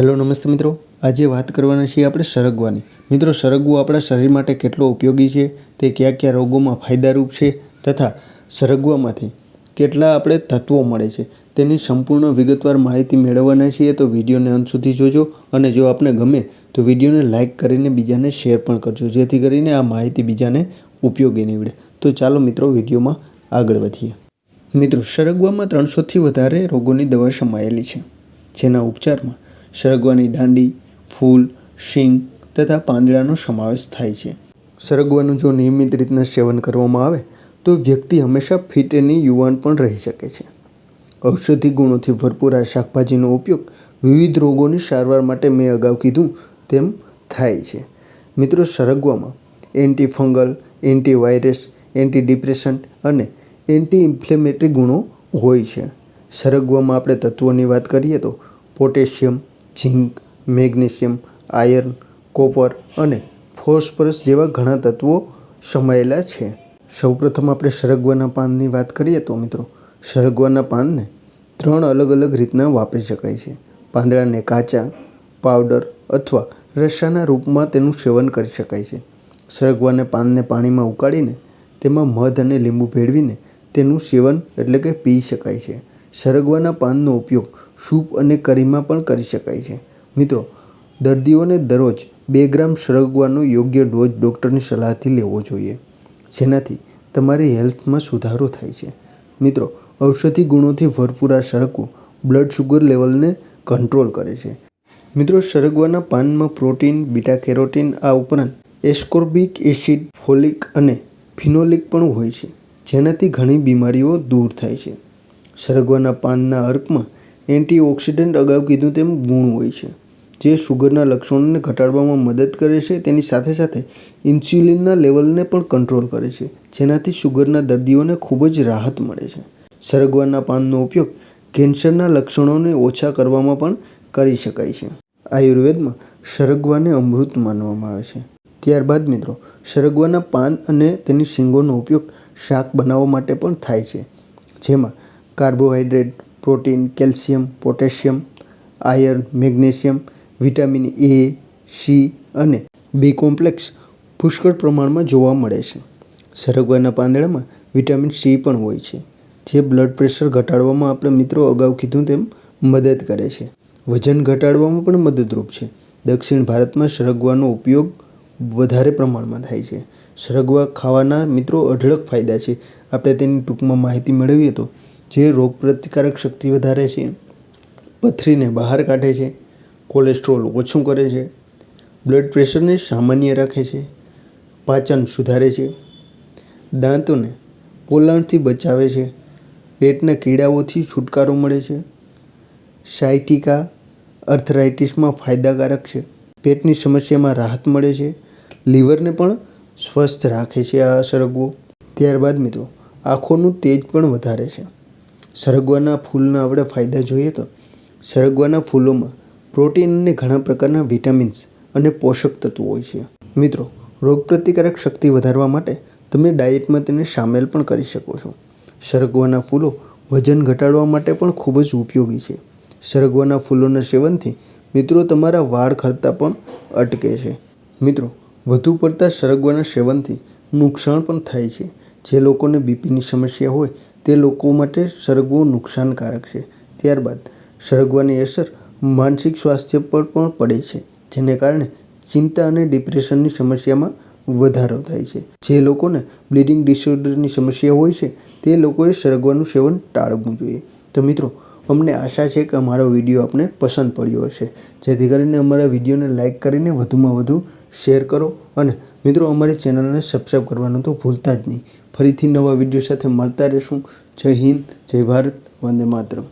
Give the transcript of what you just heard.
Hello, નમસ્તે મિત્રો. આજે વાત કરવાના છીએ આપણે સરગવાની. મિત્રો, સરગવું આપણા શરીર માટે કેટલો ઉપયોગી છે? તે કયા કયા રોગોમાં ફાયદારૂપ છે? તથા સરગવામાંથી કેટલા આપણે તત્વો મળે છે? તેની સંપૂર્ણ વિગતવાર માહિતી મેળવવાના છીએ. તો વિડીયોને અંત સુધી જોજો અને જો આપને ગમે, તો વિડીયોને લાઇક કરીને બીજાને શેર પણ કરજો, જેથી કરીને આ માહિતી બીજાને ઉપયોગી નીવડે. તો ચાલો મિત્રો, વિડીયોમાં આગળ વધીએ. મિત્રો, સરગવામાં ત્રણસોથી વધારે રોગોની દવા સમાયેલી છે, જેના ઉપચારમાં સરગવાની દાંડી, ફૂલ, શીંગ તથા પાંદડાનો સમાવેશ થાય છે. સરગવાનું જો નિયમિત રીતના સેવન કરવામાં આવે, તો વ્યક્તિ હંમેશા ફિટ અને યુવાન પણ રહી શકે છે. ઔષધિ ગુણોથી ભરપૂર આ શાકભાજીનો ઉપયોગ વિવિધ રોગોની સારવાર માટે મેં અગાઉ કીધું તેમ થાય છે. મિત્રો, સરગવામાં anti fungal antivirus anti depression અને એન્ટી ઇન્ફ્લેમેટરી ગુણો હોય છે. સરગવામાં આપણે તત્વોની વાત કરીએ તો potassium zinc, magnesium, iron, copper અને ફોસ્ફરસ જેવા ઘણા તત્વો સમાયેલા છે. સૌપ્રથમ આપણે સરગવાના પાનની વાત કરીએ તો મિત્રો, સરગવાના પાનને ત્રણ અલગ અલગ રીતના વાપરી શકાય છે. પાંદડાને કાચા, પાવડર અથવા રસાના રૂપમાં તેનું સેવન કરી શકાય છે. સરગવાને પાનને પાણીમાં ઉકાળીને તેમાં મધ અને લીંબુ ભેળવીને તેનું સેવન એટલે કે પી શકાય છે. સરગવાના પાનનો ઉપયોગ સૂપ અને કરીમાં પણ કરી શકાય છે. મિત્રો, દર્દીઓને દરરોજ બે ગ્રામ સરગવાનો યોગ્ય ડોઝ ડૉક્ટરની સલાહથી લેવો જોઈએ, જેનાથી તમારી હેલ્થમાં સુધારો થાય છે. મિત્રો, ઔષધિ ગુણોથી ભરપૂર આ સરગવું બ્લડ શુગર લેવલને કંટ્રોલ કરે છે. મિત્રો, સરગવાના પાનમાં પ્રોટીન બીટા કેરોટીન આ ઉપરાંત એસ્કોર્બિક એસિડ, ફોલિક અને ફિનોલિક પણ હોય છે, જેનાથી ઘણી બીમારીઓ દૂર થાય છે. સરગવાના પાનના અર્કમાં એન્ટીઓક્સિડન્ટ અગાઉ કીધું તેમ ગુણ હોય છે. જે શુગરના લક્ષણોને ઘટાડવામાં મદદ કરે છે, તેની સાથે સાથે ઇન્સ્યુલિનના લેવલને પણ કંટ્રોલ કરે છે, જેનાથી શુગરના દર્દીઓને ખૂબ જ રાહત મળે છે. સરગવાના પાનનો ઉપયોગ કેન્સરના લક્ષણોને ઓછા કરવામાં પણ કરી શકાય છે. આયુર્વેદમાં સરગવાને અમૃત માનવામાં આવે છે. ત્યારબાદ મિત્રો, સરગવાના પાન અને તેની શીંગોનો ઉપયોગ શાક બનાવવા માટે પણ થાય છે, જેમાં carbohydrate protein, calcium, potassium, iron, magnesium, vitamin A, C અને બી કોમ્પ્લેક્સ પુષ્કળ પ્રમાણમાં જોવા મળે છે. સરગવાના પાંદડામાં વિટામિન સી પણ હોય છે, જે બ્લડ પ્રેશર ઘટાડવામાં આપણે મિત્રો અગાઉ કીધું તેમ મદદ કરે છે. વજન ઘટાડવામાં પણ મદદરૂપ છે. દક્ષિણ ભારતમાં સરગવાનો ઉપયોગ વધારે પ્રમાણમાં થાય છે. સરગવા ખાવાના મિત્રો અઢળક ફાયદા છે. આપણે તેની ટૂંકમાં માહિતી મેળવીએ તો જે રોગપ્રતિકારક શક્તિ વધારે છે, પથરીને બહાર કાઢે છે કોલેસ્ટ્રોલ ઓછું કરે છે બ્લડ પ્રેશરને સામાન્ય રાખે છે, પાચન સુધારે છે, દાંતોને પોલાણથી બચાવે છે, પેટના કીડાઓથી છુટકારો મળે છે સાયટિકા અર્થરાઇટિસમાં ફાયદાકારક છે, પેટની સમસ્યામાં રાહત મળે છે લીવરને પણ સ્વસ્થ રાખે છે આ સરગવો. ત્યારબાદ મિત્રો, આંખોનું તેજ પણ વધારે છે. સરગવાના ફૂલના આપણે ફાયદા જોઈએ તો સરગવાના ફૂલોમાં પ્રોટીન અને ઘણા પ્રકારના વિટામિન્સ અને પોષક તત્વો હોય છે. મિત્રો, રોગપ્રતિકારક શક્તિ વધારવા માટે તમે ડાયટમાં તેને સામેલ પણ કરી શકો છો. સરગવાના ફૂલો વજન ઘટાડવા માટે પણ ખૂબ જ ઉપયોગી છે. સરગવાના ફૂલોના સેવનથી મિત્રો તમારા વાળ ખરતા પણ અટકે છે. મિત્રો, વધુ પડતા સરગવાના સેવનથી નુકસાન પણ થાય છે. જે લોકોને બીપીની સમસ્યા હોય તે લોકો માટે સરગવો નુકસાનકારક છે. ત્યારબાદ સરગવાની અસર માનસિક સ્વાસ્થ્ય પર પણ પડે છે, જેને કારણે ચિંતા અને ડિપ્રેશનની સમસ્યામાં વધારો થાય છે. જે લોકોને બ્લીડિંગ ડિસઓર્ડરની સમસ્યા હોય છે, તે લોકોએ સરગવાનું સેવન ટાળવું જોઈએ. તો મિત્રો, અમને આશા છે કે અમારો વીડિયો આપને પસંદ પડ્યો હશે. જેથી કરીને અમારા વિડીયોને લાઇક કરીને વધુમાં વધુ શેર કરો અને મિત્રો, અમારી ચેનલને સબસ્ક્રાઈબ કરવાનું તો ભૂલતા જ નહીં. ફરીથી નવા વીડિયો સાથે મળતા રહીશું. જય હિન્દ જય ભારત વંદે માતરમ.